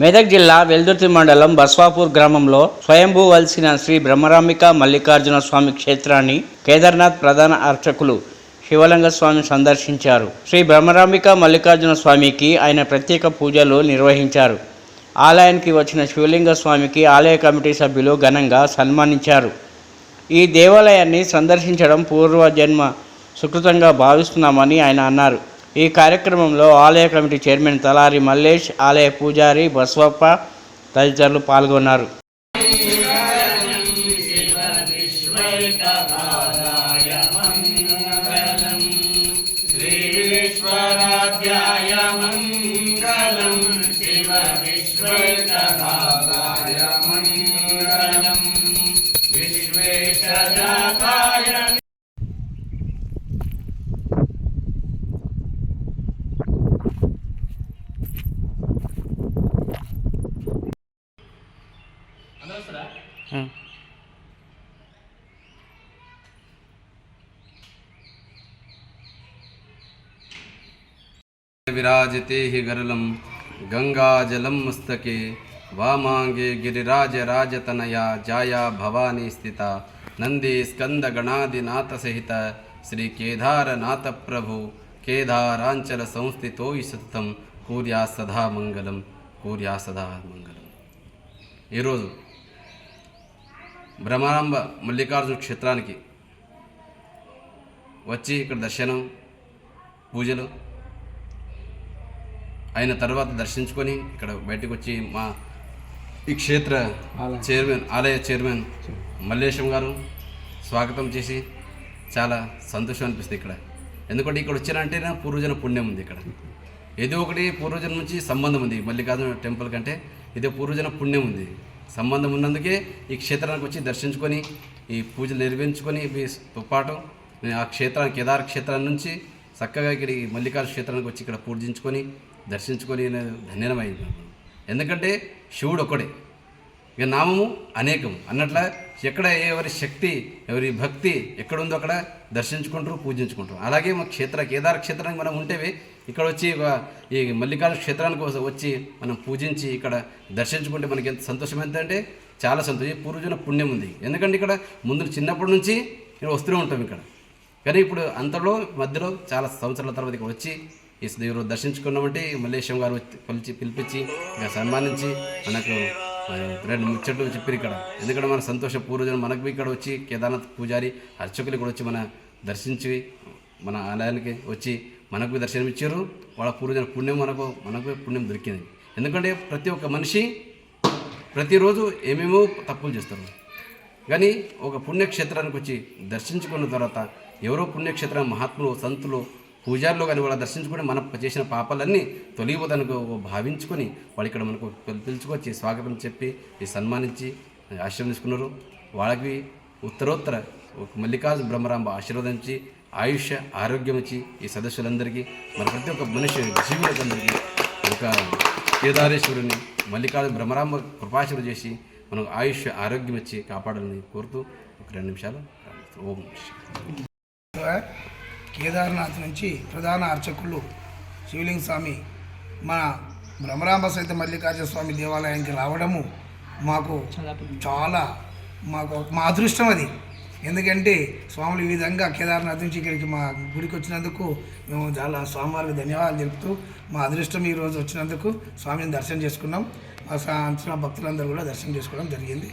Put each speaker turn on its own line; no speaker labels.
మెదక్ జిల్లా వెల్దుర్తి మండలం బస్వాపూర్ గ్రామంలో స్వయంభూ వలసిన శ్రీ బ్రహ్మరాంబిక మల్లికార్జున స్వామి క్షేత్రాన్ని కేదార్నాథ్ ప్రధాన అర్చకులు శివలింగ స్వామి సందర్శించారు. శ్రీ బ్రహ్మరాంబిక మల్లికార్జున స్వామికి ఆయన ప్రత్యేక పూజలు నిర్వహించారు. ఆలయానికి వచ్చిన శివలింగ స్వామికి ఆలయ కమిటీ సభ్యులు ఘనంగా సన్మానించారు. ఈ దేవాలయాన్ని సందర్శించడం పూర్వజన్మ సుకృతంగా భావిస్తున్నామని ఆయన అన్నారు. ఈ కార్యక్రమంలో ఆలయ కమిటీ చైర్మన్ తలారి మల్లేష్ ఆలయ పూజారి బస్వప్ప తదితరులు పాల్గొన్నారు.
विराजते हि गरलं गङ्गाजलं मस्तके वामाङ्गे गिरिराजराजतनया जाया भवानी स्थिता नन्दी स्कन्दगणादिनाथसहित श्रीकेदारनाथप्रभु केदाराञ्चलसंस्थितो हि सततं కూర్యా సదా మంగళం కూర్యా సదా మంగళం ఈరోజు బ్రహ్మాంబ మల్లికార్జున క్షేత్రానికి వచ్చి ఇక్కడ దర్శనం పూజలు అయిన తర్వాత దర్శించుకొని ఇక్కడ బయటకు వచ్చి మా ఈ క్షేత్ర చైర్మన్ ఆలయ చైర్మన్ మల్లేశం గారు స్వాగతం చేసి చాలా సంతోషం అనిపిస్తుంది ఇక్కడ. ఎందుకంటే ఇక్కడ వచ్చారంటేనే పూర్వజన పుణ్యం ఉంది ఇక్కడ. ఏదో ఒకటి పూర్వజన నుంచి సంబంధం ఉంది. మల్లికార్జున టెంపుల్ కంటే ఇదే పూర్వజన పుణ్యం ఉంది. సంబంధం ఉన్నందుకే ఈ క్షేత్రానికి వచ్చి దర్శించుకొని ఈ పూజలు నిర్వహించుకొని మీ పాటు నేను ఆ క్షేత్రానికి కేదార్ క్షేత్రం నుంచి చక్కగా ఇక్కడ ఈ మల్లికార్జున క్షేత్రానికి వచ్చి ఇక్కడ పూజించుకొని దర్శించుకొని నేను ధన్యమైంది. ఎందుకంటే శివుడు ఒకడే ఇక నామము అనేకం అన్నట్ల ఎక్కడ ఎవరి శక్తి ఎవరి భక్తి ఎక్కడుందో అక్కడ దర్శించుకుంటారు పూజించుకుంటారు. అలాగే మా క్షేత్ర కేదార క్షేత్రానికి మనం ఉంటేవి ఇక్కడ వచ్చి ఈ మల్లికార్జున క్షేత్రానికి వచ్చి మనం పూజించి ఇక్కడ దర్శించుకుంటే మనకి ఎంత సంతోషం ఎంత అంటే చాలా సంతోషం. ఈ పూర్వజన పుణ్యం ఉంది. ఎందుకంటే ఇక్కడ ముందు చిన్నప్పటి నుంచి ఇక్కడ వస్తూనే ఉంటాం ఇక్కడ. కానీ ఇప్పుడు అంతలో మధ్యలో చాలా సంవత్సరాల తర్వాత ఇక్కడ వచ్చి ఈ దేవుడు దర్శించుకున్నామంటే మల్లేశం గారు వచ్చి పిలిచి పిలిపించి ఇక సన్మానించి మనకు రెండు ముచ్చట్లు చెప్పారు ఇక్కడ. ఎందుకంటే మన సంతోష పూర్వజనం మనకు ఇక్కడ వచ్చి కేదార్నాథ్ పూజారి అర్చకులు ఇక్కడ వచ్చి మన దర్శించి మన ఆలయానికి వచ్చి మనకు దర్శనం ఇచ్చారు వాళ్ళ పూర్వజన పుణ్యం మనకు మనకు పుణ్యం దొరికింది. ఎందుకంటే ప్రతి ఒక్క మనిషి ప్రతిరోజు ఏమేమో తప్పులు చేస్తారు. కానీ ఒక పుణ్యక్షేత్రానికి వచ్చి దర్శించుకున్న తర్వాత ఎవరో పుణ్యక్షేత్రం మహాత్ములు సంతులు పూజారులు కానీ వాళ్ళ దర్శించుకొని మనం చేసిన పాపాలన్నీ తొలగిపోతానికి భావించుకొని వాళ్ళు ఇక్కడ మనకు పిలుచుకొచ్చి స్వాగతం చెప్పి సన్మానించి ఆశీర్వదించుకున్నారు. వాళ్ళకి ఉత్తరోత్తర ఒక మల్లికార్జున బ్రహ్మరాంబ ఆశీర్వదించి ఆయుష్ ఆరోగ్యం ఇచ్చి ఈ సదస్సులందరికీ మన ప్రతి ఒక్క మనిషి జీవులందరికీ ఒక కేదారేశ్వరుని మల్లికార్జున బ్రహ్మరాంబ కృపాశుడు చేసి మనకు ఆయుష్ ఆరోగ్యం ఇచ్చి కాపాడాలని కోరుతూ ఒక రెండు నిమిషాలు ఓం
కేదార్నాథ్ నుంచి ప్రధాన అర్చకులు శివలింగ స్వామి మన భ్రమరాంబ సహిత మల్లికార్జున స్వామి దేవాలయానికి రావడము మాకు చాలా మాకు మా అదృష్టం అది. ఎందుకంటే స్వాములు ఈ విధంగా కేదార్నాథ్ నుంచి ఇక్కడికి మా గుడికి వచ్చినందుకు మేము చాలా స్వామివారికి ధన్యవాదాలు తెలుపుతూ మా అదృష్టం ఈరోజు వచ్చినందుకు స్వామిని దర్శనం చేసుకున్నాం. మా సా- వచ్చిన భక్తులందరూ కూడా దర్శనం చేసుకోవడం జరిగింది.